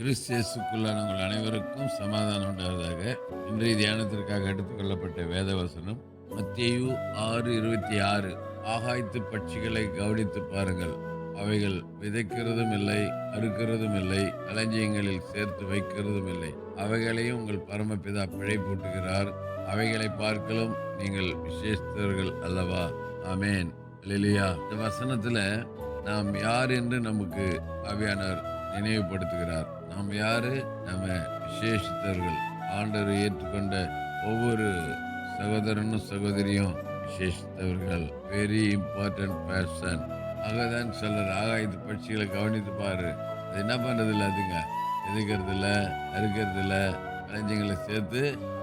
கிறிஸ்தியசுக்குள்ளான உங்கள் அனைவருக்கும் சமாதானம் உண்டாவதாக. இன்றைய தியானத்திற்காக எடுத்துக்கொள்ளப்பட்ட வேத வசனம் ஆறு இருபத்தி ஆறு. ஆகாய்த்து பட்சிகளை கவனித்து பாருங்கள். அவைகள் விதைக்கிறதும் இல்லை அறுக்கிறதும் இல்லை களஞ்சியங்களில் சேர்த்து வைக்கிறதும் இல்லை. அவைகளையும் உங்கள் பரமபிதா பிழை போட்டுகிறார். அவைகளை பார்க்கலும் நீங்கள் விசேஷித்தவர்கள் அல்லவா? ஆமேன். இல்லையா இந்த வசனத்தில் நாம் யார் என்று நமக்கு ஆவியானவர் நினைவுபடுத்துகிறார். நாம் யார் நம்ம விசேஷித்தவர்கள் ஆண்டவரை ஏற்றுக்கொண்ட ஒவ்வொரு சகோதரனும் சகோதரியும் விசேஷித்தவர்கள். வெரி இம்பார்ட்டன்ட் பர்சன் ஆகதான் சிலர் ஆகாயத்து பட்சிகளை கவனித்து பாரு. அது என்ன பண்ணுறதில்ல இல்லை அதுங்க? எதுக்கிறது இல்லை அறுக்கிறது இல்லை கலைஞங்களை சேர்த்து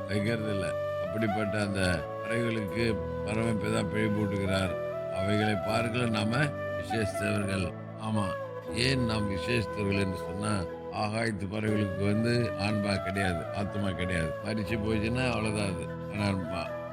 வைக்கிறது இல்லை அப்படிப்பட்ட அந்த பறவைகளுக்கு தான் பிழை போட்டுக்கிறார். அவைகளை பார்க்கல நாம் விசேஷத்தவர்கள். ஆமாம் ஏன் நாம் விசேஷத்தவர்கள் என்று சொன்னால் ஆகாயத்து பறவைகளுக்கு வந்து ஆன்மா கிடையாது ஆத்மா கிடையாது. மறிச்சு போச்சுன்னா அவ்வளோதான் அது. ஆனால்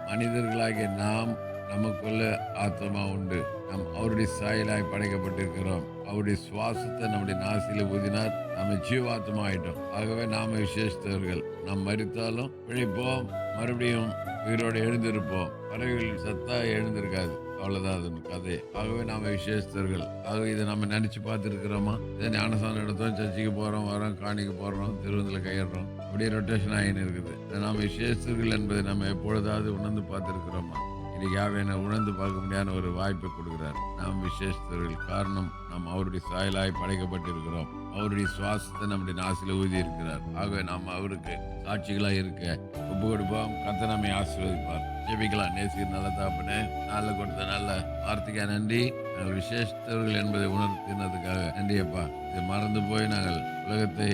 மனிதர்களாகிய நாம் நமக்குள்ள ஆத்மா உண்டு. நாம் அவருடைய சாயலாய் படைக்கப்பட்டிருக்கிறோம். அவருடைய சுவாசத்தை நம்முடைய நாசியில் ஊதினார் நம்ம ஜீவாத்மா ஆயிட்டோம். ஆகவே நாம விசேஷத்தவர்கள். நாம் மறித்தாலும் பிழைப்போம் மறுபடியும் உயிரோடு எழுந்திருப்போம். பறவைகள் சத்தா எழுந்திருக்காது. அவ்வளோதான் அது கதை. ஆகவே நாம் விசேஷத்தர்கள். ஆகவே இதை நம்ம நினச்சி பார்த்துருக்குறோமா? இதை ஞானசானம் எடுத்தோம் சர்ச்சைக்கு போகிறோம் வரோம் காணிக்கு போடுறோம் திருவந்தில் கையிடுறோம். அப்படியே ரொட்டேஷன் ஆகின்னு இருக்குது. இதை நாம் விசேஷத்தர்கள் என்பதை நம்ம எப்பொழுதாவது உணர்ந்து பார்த்துருக்கிறோமா? இன்னைக்கு யாவையான உணர்ந்து பார்க்க முடியாத ஒரு வாய்ப்பை கொடுக்குறார். நாம் விசேஷத்தர்கள் காரணம் நாம் அவருடைய சாயலாய் படைக்கப்பட்டிருக்கிறோம். அவருடைய சுவாசத்தை நம்முடைய நாசில ஊதி இருக்கிறார் ஆகவே நாம் அவருக்கு சாட்சிகளாக இருக்க ஒப்பு கொடுப்போம் கத்த நம்மை ஆசீர்வதிப்பார். ஜெபிக்கலாம். நேசிக்கிற நல்ல தாப்பனே நல்ல கொடுத்த நல்ல வார்த்தைக்காக நன்றி. நாங்கள் விசேஷத்தவர்கள் என்பதை உணர்த்தினதுக்காக நன்றி அப்பா. இதை மறந்து போய் நாங்கள் உலகத்தை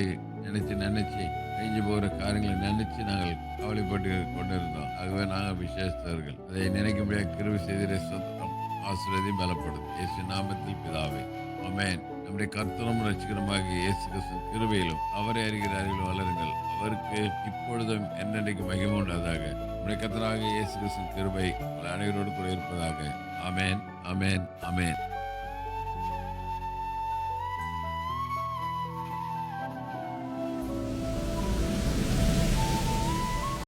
நினைச்சு நினைச்சு செஞ்சு போகிற காரியங்களை நினைச்சு நாங்கள் கவலைப்பட்டு கொண்டிருந்தோம். ஆகவே நாங்கள் விசேஷத்தவர்கள். அதை நினைக்க முடியாத கிருவி செய்திரை சொத்தம் ஆசிரியதை பலப்படும் இயேசு நாமத்தில் பிதாவே. ஆமென். நம்முடைய கர்த்தனும் ரசிகரமாக இயேசு கிறிஸ்து கிருபையிலும் அவரை அறிகிற வளருங்கள். அவருக்கு இப்பொழுதும் என்னென்னைக்கு மகிமை உண்டாதாக இயேசு கிறிஸ்து கிருபை உங்கள் அனைவரோடு கூட இருப்பதாக. அமேன் அமேன் அமேன்